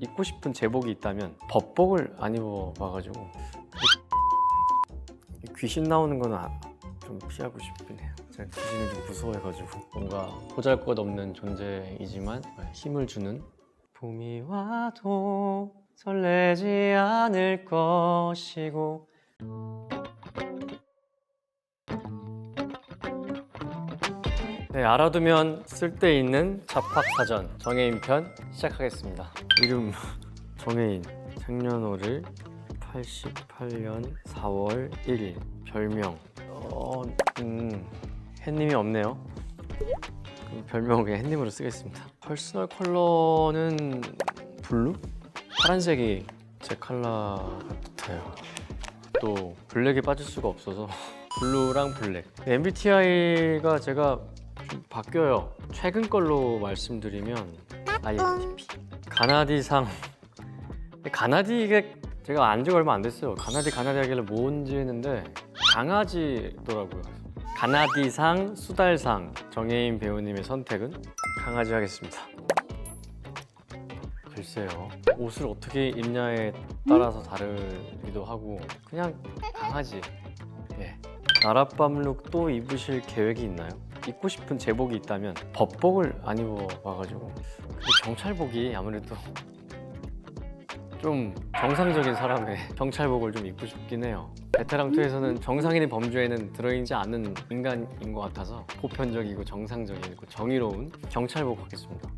입고 싶은 제복이 있다면 법복을 안 입어봐가지고. 귀신 나오는 거는 아- 좀 피하고 싶긴 해요. 제가 귀신을 좀 무서워해가지고. 뭔가 보잘것없는 존재이지만 힘을 주는. 봄이 와도 설레지 않을 것이고 네, 알아두면 쓸데있는 잡학사전 정해인 편 시작하겠습니다. 이름 정해인 생년월일 88년 4월 1일 별명 어, 음, 햇님이 없네요. 그냥 햇님으로 쓰겠습니다. 퍼스널 컬러는 블루? 파란색이 제 컬러 같아요. 또 블랙에 빠질 수가 없어서 블루랑 블랙. MBTI가 제가 좀 바뀌어요. 최근 걸로 말씀드리면 INTP. 가나디상. 가나디가 제가 안지 얼마 안 됐어요. 가나디 가나디 하길래 뭔지 했는데 강아지더라고요. 가나디상 수달상 정혜인 배우님의 선택은 강아지 하겠습니다. 글쎄요. 옷을 어떻게 입냐에 따라서 다르기도 하고 그냥 강아지. 예. 나랏밤 룩 또 입으실 계획이 있나요? 입고 싶은 제복이 있다면 법복을 안 입어봐가지고 근데 경찰복이 아무래도 좀 정상적인 사람의 경찰복을 좀 입고 싶긴 해요. 베테랑 2에서는 정상인의 범주에는 들어있지 않는 인간인 것 같아서 보편적이고 정상적이고 정의로운 경찰복 하겠습니다.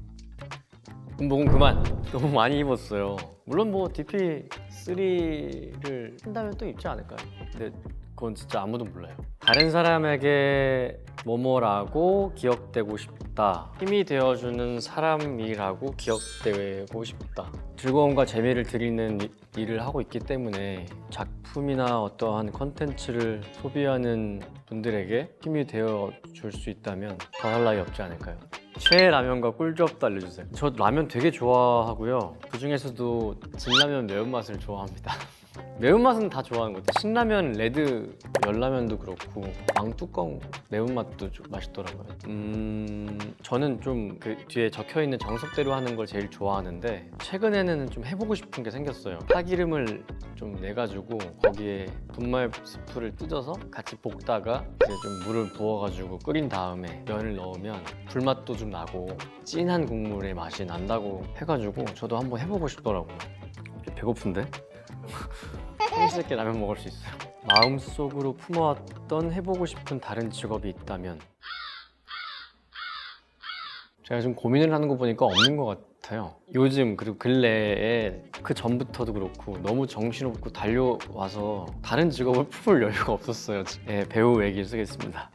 군복은 그만 너무 많이 입었어요. 물론 뭐 DP3를 한다면 또 입지 않을까요? 근데 그건 진짜 아무도 몰라요. 다른 사람에게 뭐뭐라고 기억되고 싶다. 힘이 되어주는 사람이라고 기억되고 싶다. 즐거움과 재미를 드리는 이- 일을 하고 있기 때문에 작품이나 어떠한 컨텐츠를 소비하는 분들에게 힘이 되어 줄 수 있다면 더할 나위 없지 않을까요? 최애 라면과 꿀조합도 알려주세요. 저 라면 되게 좋아하고요. 그 중에서도 진라면 매운맛을 좋아합니다. 매운맛은 다 좋아하는 것 같아요. 신라면, 레드, 열라면도 그렇고 왕뚜껑 매운맛도 좀 맛있더라고요. 음, 저는 좀 그 뒤에 적혀 있는 정석대로 하는 걸 제일 좋아하는데 최근에는 좀 해보고 싶은 게 생겼어요. 파기름을 좀 내가지고 거기에 분말 스프를 뜯어서 같이 볶다가 이제 좀 물을 부어가지고 끓인 다음에 면을 넣으면 불맛도 좀 나고 진한 국물의 맛이 난다고 해가지고 저도 한번 해보고 싶더라고요. 배고픈데? 삼시세끼 라면 먹을 수 있어요. 마음속으로 품어왔던 해보고 싶은 다른 직업이 있다면 제가 좀 고민을 하는 거 보니까 없는 것 같아요. 요즘 그리고 근래에 그 전부터도 그렇고 너무 정신없고 달려와서 다른 직업을 품을 여유가 없었어요. 네, 배우 얘기를 쓰겠습니다.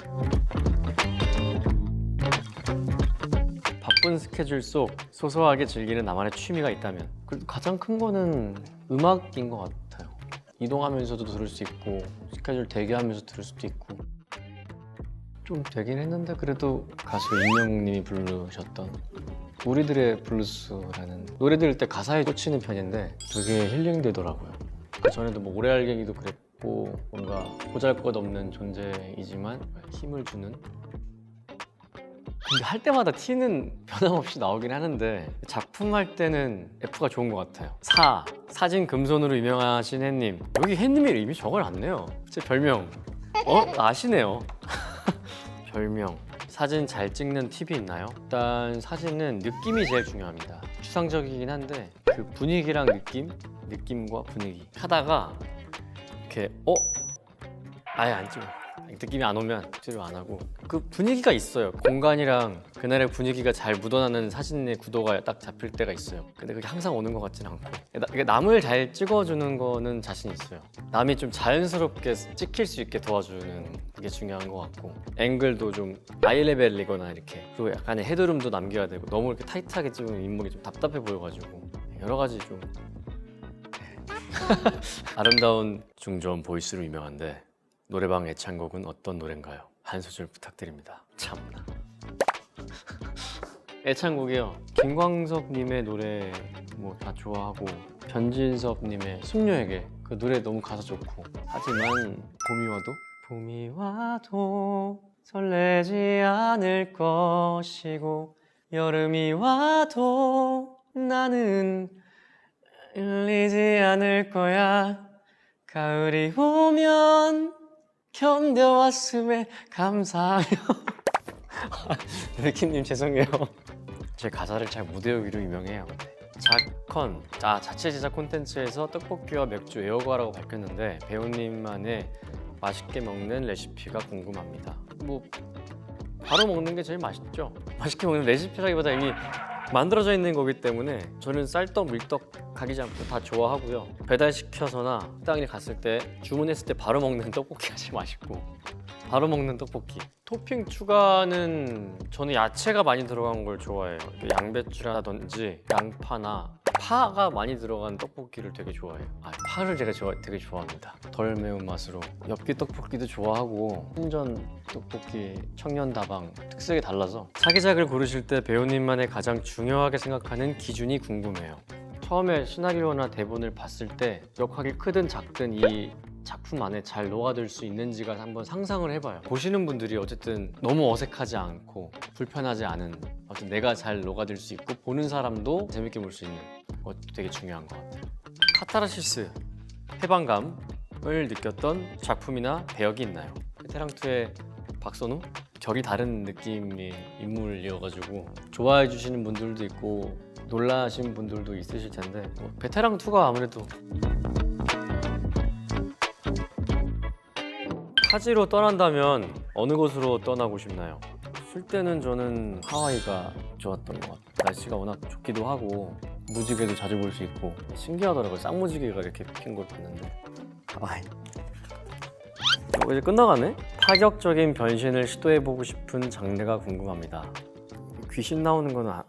바쁜 스케줄 속 소소하게 즐기는 나만의 취미가 있다면 그래도 가장 큰 거는 음악인 것 같아요. 이동하면서도 들을 수 있고 스케줄 대기하면서 들을 수도 있고 좀 되긴 했는데 그래도 가수 임영웅님이 부르셨던 우리들의 블루스라는 노래 들을 때 가사에 꽂히는 편인데 되게 힐링되더라고요. 그 전에도 뭐 오래 알갱이도 그랬고 뭔가 보잘것없는 존재이지만 힘을 주는 근데 할 때마다 T는 변함없이 나오긴 하는데 작품 할 때는 F가 좋은 것 같아요. 사 사진 금손으로 유명하신 햇님 여기 햇님의 이름이 적을 않네요. 제 별명 어 아시네요. 별명 사진 잘 찍는 팁이 있나요? 일단 사진은 느낌이 제일 중요합니다. 추상적이긴 한데 그 분위기랑 느낌, 느낌과 분위기 하다가 이렇게 어 아예 안 찍어. 느낌이 안 오면 찍지를 안 하고 그 분위기가 있어요. 공간이랑 그날의 분위기가 잘 묻어나는 사진의 구도가 딱 잡힐 때가 있어요. 근데 그게 항상 오는 것 같진 않고 나- 이게 남을 잘 찍어주는 거는 자신 있어요. 남이 좀 자연스럽게 찍힐 수 있게 도와주는 게 중요한 것 같고 앵글도 좀 아이 레벨이거나 이렇게 그리고 약간의 헤드룸도 남겨야 되고 너무 이렇게 타이트하게 찍으면 인물이 좀 답답해 보여가지고 여러 가지 좀 아름다운 중저음 보이스로 유명한데 노래방 애창곡은 어떤 노래인가요? 한 소절 부탁드립니다. 참나. 애창곡이요. 김광석님의 노래 뭐 다 좋아하고 변진섭님의 숙녀에게 그 노래 너무 가사 좋고 하지만 봄이 와도 봄이 와도 설레지 않을 것이고 여름이 와도 나는 밀리지 않을 거야 가을이 오면 견뎌왔음에 감사하며. 느키님 죄송해요. 제 가사를 잘 못 외우기로 유명해요. 자컨 아, 자체 제작 콘텐츠에서 떡볶이와 맥주 애호가라고 밝혔는데 배우님만의 맛있게 먹는 레시피가 궁금합니다. 뭐 바로 먹는 게 제일 맛있죠. 맛있게 먹는 레시피라기보다 이미 만들어져 있는 거기 때문에 저는 쌀떡, 밀떡 가리지 않고 다 좋아하고요. 배달 시켜서나 식당에 갔을 때 주문했을 때 바로 먹는 떡볶이가 제일 맛있고 바로 먹는 떡볶이. 토핑 추가는 저는 야채가 많이 들어간 걸 좋아해요. 그 양배추라든지 양파나 파가 많이 들어간 떡볶이를 되게 좋아해요. 아, 파를 제가 좋아, 되게 좋아합니다. 덜 매운 맛으로 엽기 떡볶이도 좋아하고 순전 떡볶이, 청년다방 특색이 달라서 차기작을 고르실 때 배우님만의 가장 중요하게 생각하는 기준이 궁금해요. 처음에 시나리오나 대본을 봤을 때 역할이 크든 작든 이 작품 안에 잘 녹아들 수 있는지가 한번 상상을 해봐요. 보시는 분들이 어쨌든 너무 어색하지 않고 불편하지 않은 어쨌든 내가 잘 녹아들 수 있고 보는 사람도 재밌게 볼 수 있는 것도 되게 중요한 것 같아요. 카타르시스, 해방감을 느꼈던 작품이나 배역이 있나요? 베테랑2의 박선우? 결이 다른 느낌의 인물이어가지고 좋아해 주시는 분들도 있고 놀라신 분들도 있으실 텐데 뭐 베테랑 2가 아무래도 타지로 떠난다면 어느 곳으로 떠나고 싶나요? 쉴 때는 저는 하와이가 좋았던 것 같아요. 날씨가 워낙 좋기도 하고 무지개도 자주 볼 수 있고 신기하더라고요. 쌍무지개가 이렇게 핀 걸 봤는데 하와이. 어, 이제 끝나가네? 파격적인 변신을 시도해보고 싶은 장르가 궁금합니다. 귀신 나오는 거는 아-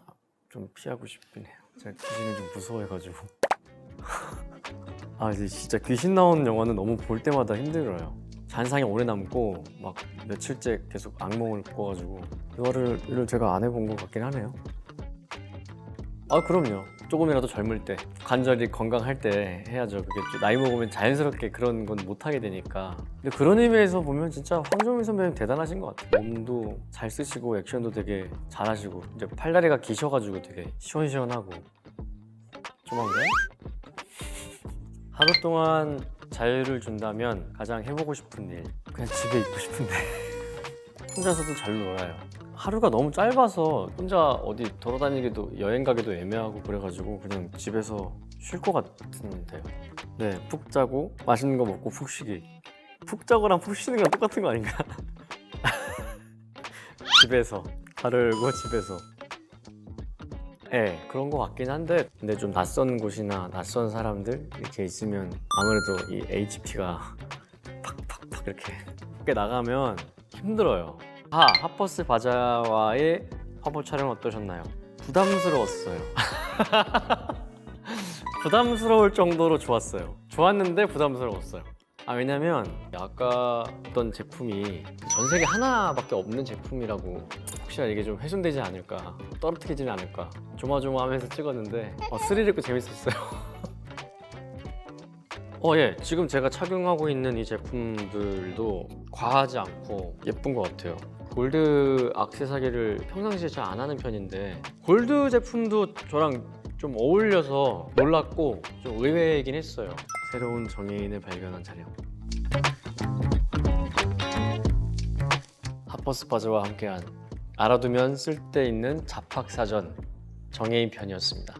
좀 피하고 싶긴 해요. 제가 귀신을 좀 무서워해가지고. 아 이제 진짜 귀신 나오는 영화는 너무 볼 때마다 힘들어요. 잔상이 오래 남고 막 며칠째 계속 악몽을 꿔가지고 이거를 제가 안 해본 것 같긴 하네요. 아 그럼요. 조금이라도 젊을 때 관절이 건강할 때 해야죠. 그게 좀 나이 먹으면 자연스럽게 그런 건 못 하게 되니까. 근데 그런 의미에서 보면 진짜 황정민 선배님 대단하신 것 같아요. 몸도 잘 쓰시고 액션도 되게 잘하시고 이제 팔다리가 기셔가지고 되게 시원시원하고 조만간 하루 동안 자유를 준다면 가장 해보고 싶은 일 그냥 집에 있고 싶은데 혼자서도 잘 놀아요. 하루가 너무 짧아서 혼자 어디 돌아다니기도 여행 가기도 애매하고 그래가지고 그냥 집에서 쉴 것 같은데요. 네, 푹 자고 맛있는 거 먹고 푹 쉬기. 푹 자고랑 푹 쉬는 건 똑같은 거 아닌가? 집에서 가르고 집에서. 네, 그런 거 같긴 한데 근데 좀 낯선 곳이나 낯선 사람들 이렇게 있으면 아무래도 이 HP가 팍팍팍 이렇게 밖에 나가면 힘들어요. 아, 핫버스 바자와의 화보 촬영 어떠셨나요? 부담스러웠어요. 부담스러울 정도로 좋았어요. 좋았는데 부담스러웠어요. 아 왜냐면 아까 어떤 제품이 전 세계 하나밖에 없는 제품이라고 혹시나 이게 좀 훼손되지 않을까 떨어뜨리지는 않을까 조마조마하면서 찍었는데 어, 스릴 있고 재밌었어요. 어, 예. 지금 제가 착용하고 있는 이 제품들도 과하지 않고 예쁜 것 같아요. 골드 악세사리를 평상시에 잘 안 하는 편인데 골드 제품도 저랑 좀 어울려서 놀랐고 좀 의외이긴 했어요. 새로운 정해인을 발견한 촬영. 핫버스 바즈와 함께한 알아두면 쓸데있는 잡학사전 정해인 편이었습니다.